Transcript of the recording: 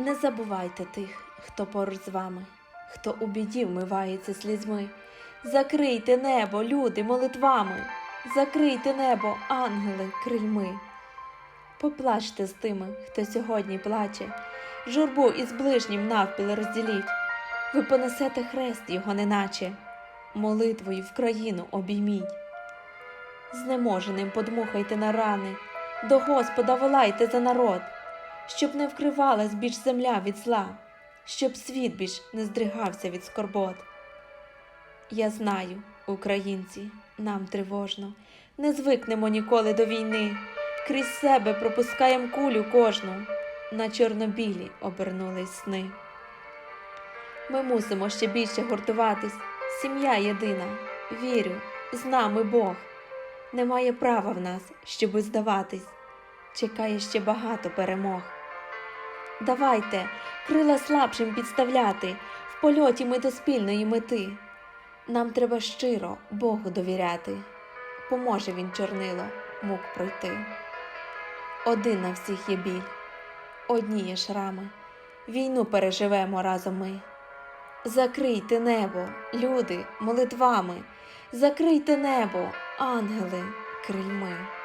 Не забувайте тих, хто поруч з вами, хто у біді вмивається слізьми. Закрийте небо, люди, молитвами, закрийте небо, ангели, крильми. Поплачте з тими, хто сьогодні плаче, журбу із ближнім навпіл розділіть. Ви понесете хрест його неначе, молитвою в країну обійміть. Знеможеним подмухайте на рани, до Господа волайте за народ, щоб не вкривалась більш земля від зла, щоб світ більш не здригався від скорбот. Я знаю, українці, нам тривожно, не звикнемо ніколи до війни, крізь себе пропускаєм кулю кожну, на чорнобілі обернулись сни. Ми мусимо ще більше гуртуватись, сім'я єдина, вірю, з нами Бог. Немає права в нас, щоби здаватись, чекає ще багато перемог. Давайте крила слабшим підставляти, в польоті ми до спільної мети. Нам треба щиро Богу довіряти, поможе він чорнило мук пройти. Один на всіх є біль, одні є шрами, війну переживемо разом ми. Закрийте небо, люди, молитвами, закрийте небо, ангели, крильми.